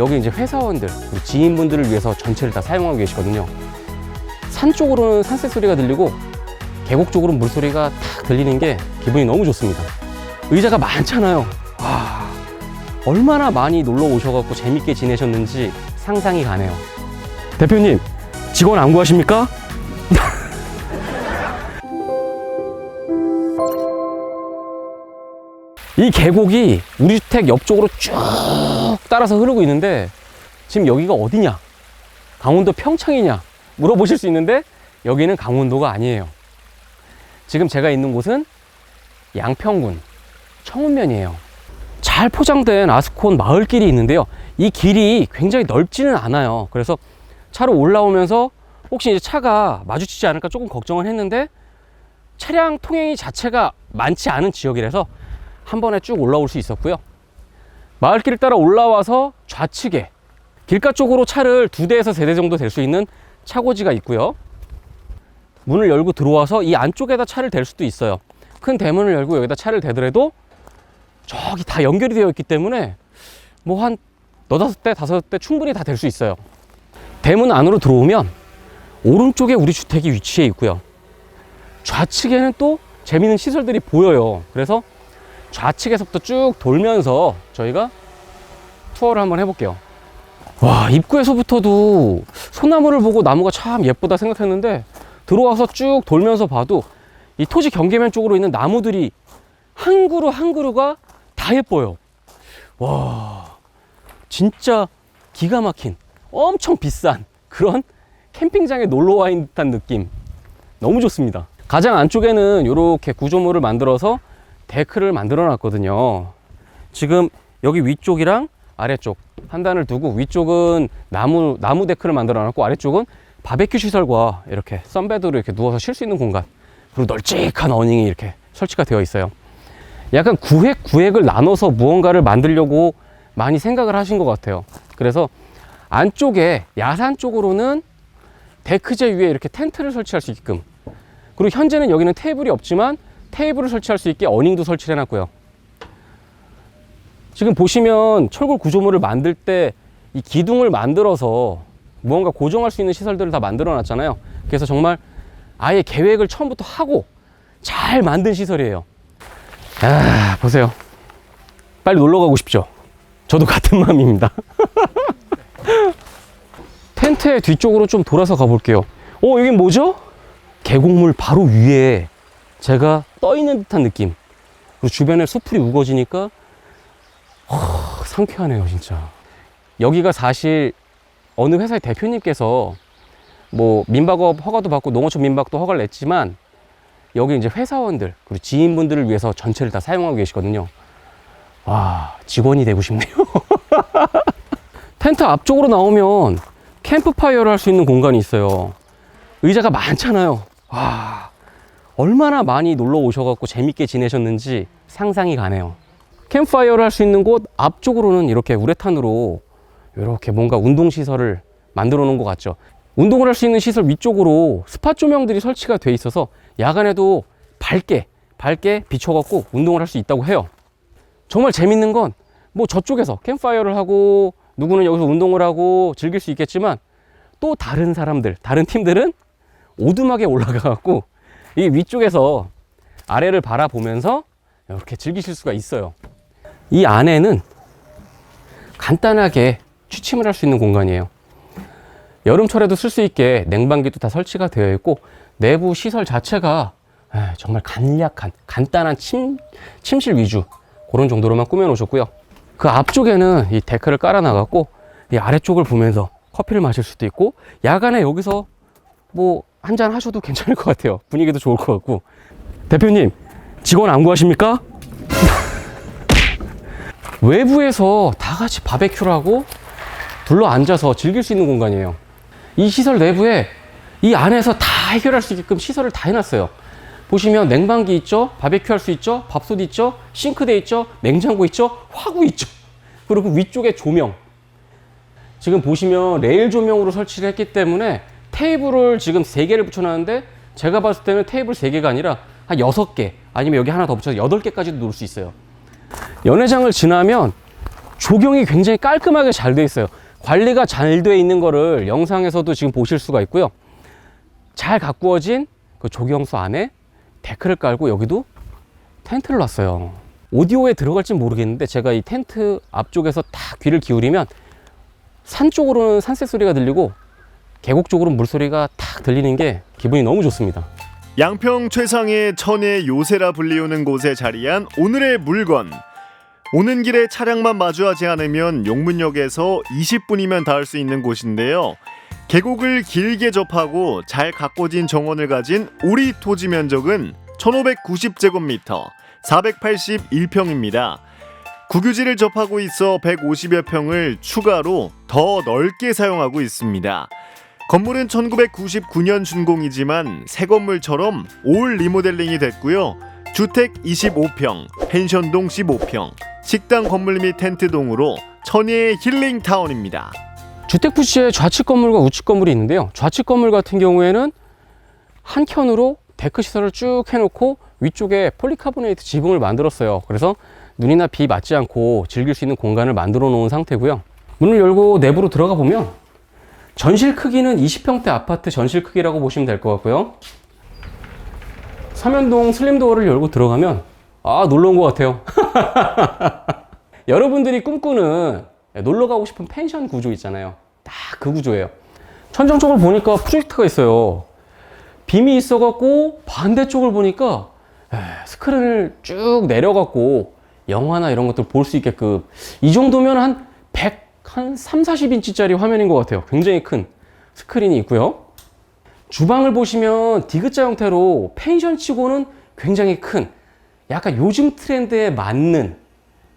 여기 이제 회사원들, 지인분들을 위해서 전체를 다 사용하고 계시거든요. 산 쪽으로는 산새 소리가 들리고 계곡 쪽으로는 물소리가 탁 들리는 게 기분이 너무 좋습니다. 의자가 많잖아요. 와, 얼마나 많이 놀러 오셔갖고 재밌게 지내셨는지 상상이 가네요. 대표님, 직원 안 구하십니까? 이 계곡이 우리 주택 옆쪽으로 쭉 따라서 흐르고 있는데 지금 여기가 어디냐? 강원도 평창이냐? 물어보실 수 있는데 여기는 강원도가 아니에요. 지금 제가 있는 곳은 양평군 청운면이에요. 잘 포장된 아스콘 마을길이 있는데요. 이 길이 굉장히 넓지는 않아요. 그래서 차로 올라오면서 혹시 이제 차가 마주치지 않을까 조금 걱정을 했는데 차량 통행이 자체가 많지 않은 지역이라서 한 번에 쭉 올라올 수 있었고요. 마을길을 따라 올라와서 좌측에 길가 쪽으로 차를 두 대에서 세 대 정도 될 수 있는 차고지가 있고요. 문을 열고 들어와서 이 안쪽에다 차를 댈 수도 있어요. 큰 대문을 열고 여기다 차를 대더라도 저기 다 연결이 되어 있기 때문에 뭐 한 너다섯 대, 다섯 대 충분히 다 될 수 있어요. 대문 안으로 들어오면 오른쪽에 우리 주택이 위치해 있고요. 좌측에는 또 재미있는 시설들이 보여요. 그래서 좌측에서부터 쭉 돌면서 저희가 투어를 한번 해볼게요. 와, 입구에서부터도 소나무를 보고 나무가 참 예쁘다 생각했는데 들어와서 쭉 돌면서 봐도 이 토지 경계면 쪽으로 있는 나무들이 한 그루 한 그루가 다 예뻐요. 와, 진짜 기가 막힌 엄청 비싼 그런 캠핑장에 놀러 와 있는 듯한 느낌. 너무 좋습니다. 가장 안쪽에는 이렇게 구조물을 만들어서 데크를 만들어 놨거든요. 지금 여기 위쪽이랑 아래쪽 한 단을 두고 위쪽은 나무 나무 데크를 만들어 놨고 아래쪽은 바베큐 시설과 이렇게 썬베드로 이렇게 누워서 쉴 수 있는 공간 그리고 널찍한 어닝이 이렇게 설치가 되어 있어요. 약간 구획 구획을 나눠서 무언가를 만들려고 많이 생각을 하신 것 같아요. 그래서 안쪽에 야산 쪽으로는 데크제 위에 이렇게 텐트를 설치할 수 있게끔 그리고 현재는 여기는 테이블이 없지만 테이블을 설치할 수 있게 어닝도 설치를 해놨고요. 지금 보시면 철골 구조물을 만들 때 이 기둥을 만들어서 무언가 고정할 수 있는 시설들을 다 만들어 놨잖아요. 그래서 정말 아예 계획을 처음부터 하고 잘 만든 시설이에요. 아, 보세요. 빨리 놀러 가고 싶죠? 저도 같은 마음입니다. 텐트의 뒤쪽으로 좀 돌아서 가볼게요. 어, 여긴 뭐죠? 계곡물 바로 위에 제가 떠 있는 듯한 느낌. 그리고 주변에 숲풀이 우거지니까 허, 상쾌하네요, 진짜. 여기가 사실 어느 회사의 대표님께서 뭐 민박업 허가도 받고 농어촌 민박도 허가를 냈지만 여기 이제 회사원들 그리고 지인분들을 위해서 전체를 다 사용하고 계시거든요. 와, 직원이 되고 싶네요. 텐트 앞쪽으로 나오면 캠프파이어를 할 수 있는 공간이 있어요. 의자가 많잖아요. 와, 얼마나 많이 놀러 오셔갖고 재밌게 지내셨는지 상상이 가네요. 캠프파이어를 할 수 있는 곳 앞쪽으로는 이렇게 우레탄으로 이렇게 뭔가 운동 시설을 만들어 놓은 것 같죠. 운동을 할 수 있는 시설 위쪽으로 스팟 조명들이 설치가 돼 있어서 야간에도 밝게, 밝게 비춰갖고 운동을 할 수 있다고 해요. 정말 재밌는 건 뭐 저쪽에서 캠파이어를 하고 누구는 여기서 운동을 하고 즐길 수 있겠지만 또 다른 사람들, 다른 팀들은 오두막에 올라가갖고 이 위쪽에서 아래를 바라보면서 이렇게 즐기실 수가 있어요. 이 안에는 간단하게 취침을 할 수 있는 공간이에요. 여름철에도 쓸 수 있게 냉방기도 다 설치가 되어 있고 내부 시설 자체가 에, 정말 간략한 간단한 침, 침실 위주 그런 정도로만 꾸며 놓으셨고요. 그 앞쪽에는 이 데크를 깔아 나갔고 이 아래쪽을 보면서 커피를 마실 수도 있고 야간에 여기서 뭐 한 잔 하셔도 괜찮을 것 같아요. 분위기도 좋을 것 같고 대표님 직원 안 구하십니까? 외부에서 다 같이 바베큐를 하고 둘러 앉아서 즐길 수 있는 공간이에요. 이 시설 내부에 이 안에서 다 해결할 수 있게끔 시설을 다 해놨어요. 보시면 냉방기 있죠, 바베큐 할 수 있죠, 밥솥 있죠, 싱크대 있죠, 냉장고 있죠, 화구 있죠. 그리고 위쪽에 조명. 지금 보시면 레일 조명으로 설치를 했기 때문에 테이블을 지금 세개를 붙여놨는데 제가 봤을 때는 테이블 세개가 아니라 한 여섯 개 아니면 여기 하나 더 붙여서 여덟 개까지도 놓을 수 있어요. 연회장을 지나면 조경이 굉장히 깔끔하게 잘 돼 있어요. 관리가 잘 돼 있는 거를 영상에서도 지금 보실 수가 있고요. 잘 가꾸어진 그 조경수 안에 데크를 깔고 여기도 텐트를 놨어요. 오디오에 들어갈지 모르겠는데 제가 이 텐트 앞쪽에서 딱 귀를 기울이면 산 쪽으로는 산새 소리가 들리고 계곡 쪽으로는 물소리가 탁 들리는 게 기분이 너무 좋습니다. 양평 최상의 천의 요새라 불리우는 곳에 자리한 오늘의 물건. 오는 길에 차량만 마주하지 않으면 용문역에서 20분이면 닿을 수 있는 곳인데요. 계곡을 길게 접하고 잘 가꿔진 정원을 가진 오리 토지 면적은 1590제곱미터, 481평입니다. 국유지를 접하고 있어 150여 평을 추가로 더 넓게 사용하고 있습니다. 건물은 1999년 준공이지만 새 건물처럼 올 리모델링이 됐고요. 주택 25평, 펜션동 15평, 식당 건물 및 텐트동으로 천혜의 힐링 타운입니다. 주택 부시에 좌측 건물과 우측 건물이 있는데요. 좌측 건물 같은 경우에는 한 켠으로 데크 시설을 쭉 해놓고 위쪽에 폴리카보네이트 지붕을 만들었어요. 그래서 눈이나 비 맞지 않고 즐길 수 있는 공간을 만들어 놓은 상태고요. 문을 열고 내부로 들어가 보면 전실 크기는 20평대 아파트 전실 크기라고 보시면 될 것 같고요. 삼연동 슬림도어를 열고 들어가면 아 놀러 온 것 같아요. 여러분들이 꿈꾸는 놀러 가고 싶은 펜션 구조 있잖아요. 딱 그 구조예요. 천정 쪽을 보니까 프로젝트가 있어요. 빔이 있어갖고 반대쪽을 보니까 에, 스크린을 쭉 내려갖고 영화나 이런 것들 볼 수 있게끔 이 정도면 한 100, 한 3, 40인치짜리 화면인 것 같아요. 굉장히 큰 스크린이 있고요. 주방을 보시면 디귿자 형태로 펜션 치고는 굉장히 큰 약간 요즘 트렌드에 맞는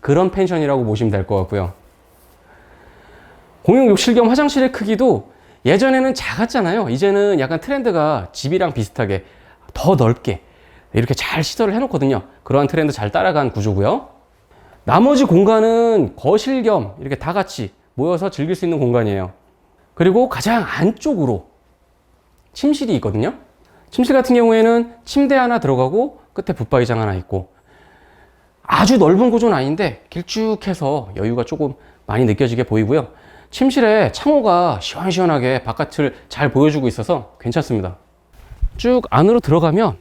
그런 펜션이라고 보시면 될 것 같고요. 공용 욕실 겸 화장실의 크기도 예전에는 작았잖아요. 이제는 약간 트렌드가 집이랑 비슷하게 더 넓게 이렇게 잘 시설을 해놓거든요. 그러한 트렌드 잘 따라간 구조고요. 나머지 공간은 거실 겸 이렇게 다 같이 모여서 즐길 수 있는 공간이에요. 그리고 가장 안쪽으로 침실이 있거든요. 침실 같은 경우에는 침대 하나 들어가고 끝에 붙박이장 하나 있고 아주 넓은 구조는 아닌데 길쭉해서 여유가 조금 많이 느껴지게 보이고요. 침실에 창호가 시원시원하게 바깥을 잘 보여주고 있어서 괜찮습니다. 쭉 안으로 들어가면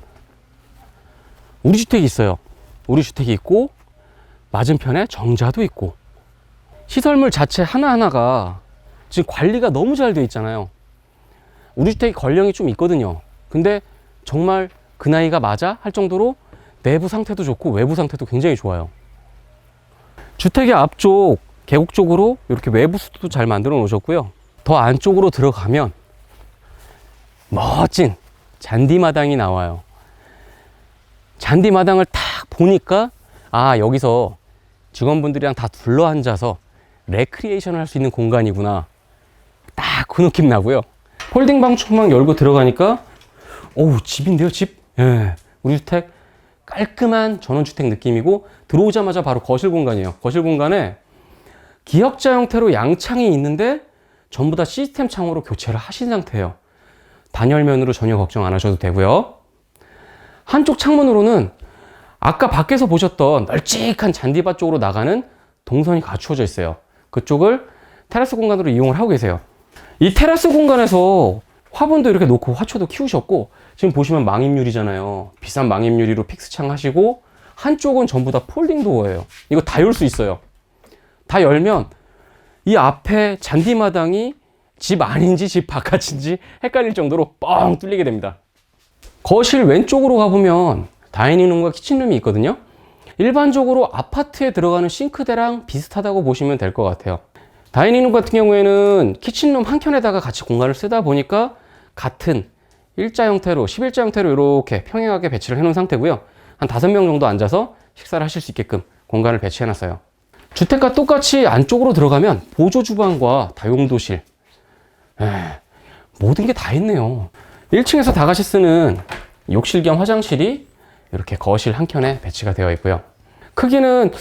우리 주택이 있어요. 우리 주택이 있고 맞은편에 정자도 있고 시설물 자체 하나하나가 지금 관리가 너무 잘 되어 있잖아요. 우리 주택이 권령이 좀 있거든요. 근데 정말 그 나이가 맞아 할 정도로 내부 상태도 좋고 외부 상태도 굉장히 좋아요. 주택의 앞쪽 계곡 쪽으로 이렇게 외부 수도 잘 만들어 놓으셨고요. 더 안쪽으로 들어가면 멋진 잔디마당이 나와요. 잔디마당을 딱 보니까 아 여기서 직원분들이랑 다 둘러 앉아서 레크리에이션을 할 수 있는 공간이구나. 딱 그 느낌 나고요. 폴딩방窗망 열고 들어가니까 어우 집인데요 집. 예, 우리 주택 깔끔한 전원주택 느낌이고 들어오자마자 바로 거실 공간이에요. 거실 공간에 기역자 형태로 양창이 있는데 전부 다 시스템 창으로 교체를 하신 상태예요. 단열면으로 전혀 걱정 안 하셔도 되고요. 한쪽 창문으로는 아까 밖에서 보셨던 널찍한 잔디밭 쪽으로 나가는 동선이 갖추어져 있어요. 그쪽을 테라스 공간으로 이용을 하고 계세요. 이 테라스 공간에서 화분도 이렇게 놓고 화초도 키우셨고 지금 보시면 망임유리잖아요. 비싼 망임유리로 픽스창 하시고 한쪽은 전부 다 폴딩 도어예요. 이거 다 열 수 있어요. 다 열면 이 앞에 잔디마당이 집 안인지 집 바깥인지 헷갈릴 정도로 뻥 뚫리게 됩니다. 거실 왼쪽으로 가보면 다이닝룸과 키친룸이 있거든요. 일반적으로 아파트에 들어가는 싱크대랑 비슷하다고 보시면 될 것 같아요. 다이닝룸 같은 경우에는 키친룸 한 켠에다가 같이 공간을 쓰다 보니까 같은 일자 형태로, 11자 형태로 이렇게 평행하게 배치를 해 놓은 상태고요. 한 다섯 명 정도 앉아서 식사를 하실 수 있게끔 공간을 배치해 놨어요. 주택과 똑같이 안쪽으로 들어가면 보조 주방과 다용도실, 에, 모든 게 다 있네요. 1층에서 다 같이 쓰는 욕실 겸 화장실이 이렇게 거실 한 켠에 배치가 되어 있고요. 크기는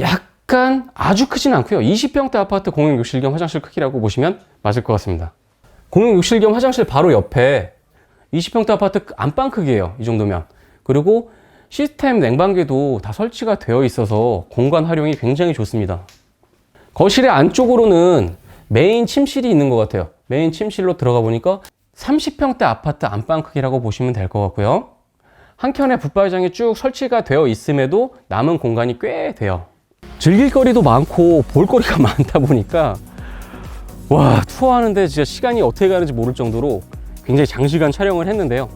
약간 아주 크진 않고요. 20평대 아파트 공용 욕실 겸 화장실 크기라고 보시면 맞을 것 같습니다. 공용 욕실 겸 화장실 바로 옆에 20평대 아파트 안방 크기예요. 이 정도면. 그리고 시스템 냉방기도 다 설치가 되어 있어서 공간 활용이 굉장히 좋습니다. 거실의 안쪽으로는 메인 침실이 있는 것 같아요. 메인 침실로 들어가 보니까 30평대 아파트 안방 크기라고 보시면 될 것 같고요. 한 켠에 붙박이장이 쭉 설치가 되어 있음에도 남은 공간이 꽤 돼요. 즐길 거리도 많고 볼 거리가 많다 보니까 와 투어하는데 진짜 시간이 어떻게 가는지 모를 정도로 굉장히 장시간 촬영을 했는데요.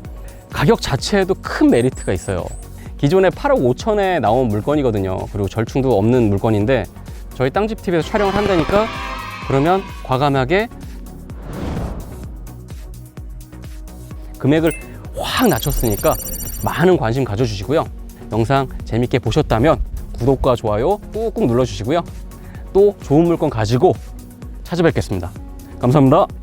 가격 자체에도 큰 메리트가 있어요. 기존에 8억 5천에 나온 물건이거든요. 그리고 절충도 없는 물건인데 저희 땅집 TV에서 촬영을 한다니까 그러면 과감하게 금액을 확 낮췄으니까 많은 관심 가져주시고요. 영상 재밌게 보셨다면 구독과 좋아요 꾹꾹 눌러주시고요. 또 좋은 물건 가지고 찾아뵙겠습니다. 감사합니다.